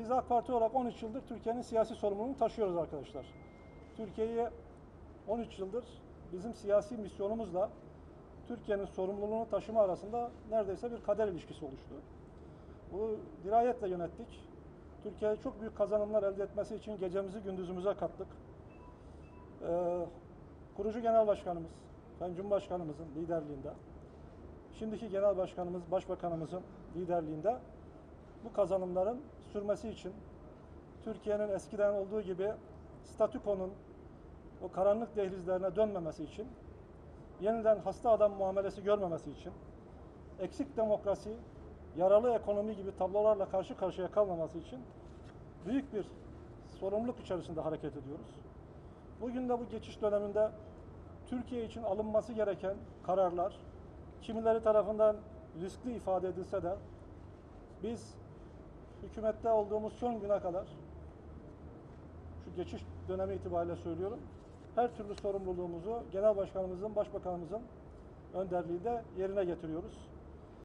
Biz AK Parti olarak 13 yıldır Türkiye'nin siyasi sorumluluğunu taşıyoruz arkadaşlar. Türkiye'yi 13 yıldır bizim siyasi misyonumuzla Türkiye'nin sorumluluğunu taşıma arasında neredeyse bir kader ilişkisi oluştu. Bu dirayetle yönettik. Türkiye'ye çok büyük kazanımlar elde etmesi için gecemizi gündüzümüze kattık. Ee, kurucu Genel Başkanımız, Sayın Cumhurbaşkanımızın liderliğinde, şimdiki Genel Başkanımız, Başbakanımızın liderliğinde bu kazanımların sürmesi için Türkiye'nin eskiden olduğu gibi statükonun o karanlık dehlizlerine dönmemesi için, yeniden hasta adam muamelesi görmemesi için, eksik demokrasi, yaralı ekonomi gibi tablolarla karşı karşıya kalmaması için büyük bir sorumluluk içerisinde hareket ediyoruz. Bugün de bu geçiş döneminde Türkiye için alınması gereken kararlar kimileri tarafından riskli ifade edilse de biz hükümette olduğumuz son güne kadar şu geçiş dönemi itibariyle söylüyorum. Her türlü sorumluluğumuzu Genel Başkanımızın, Başbakanımızın önderliğinde yerine getiriyoruz.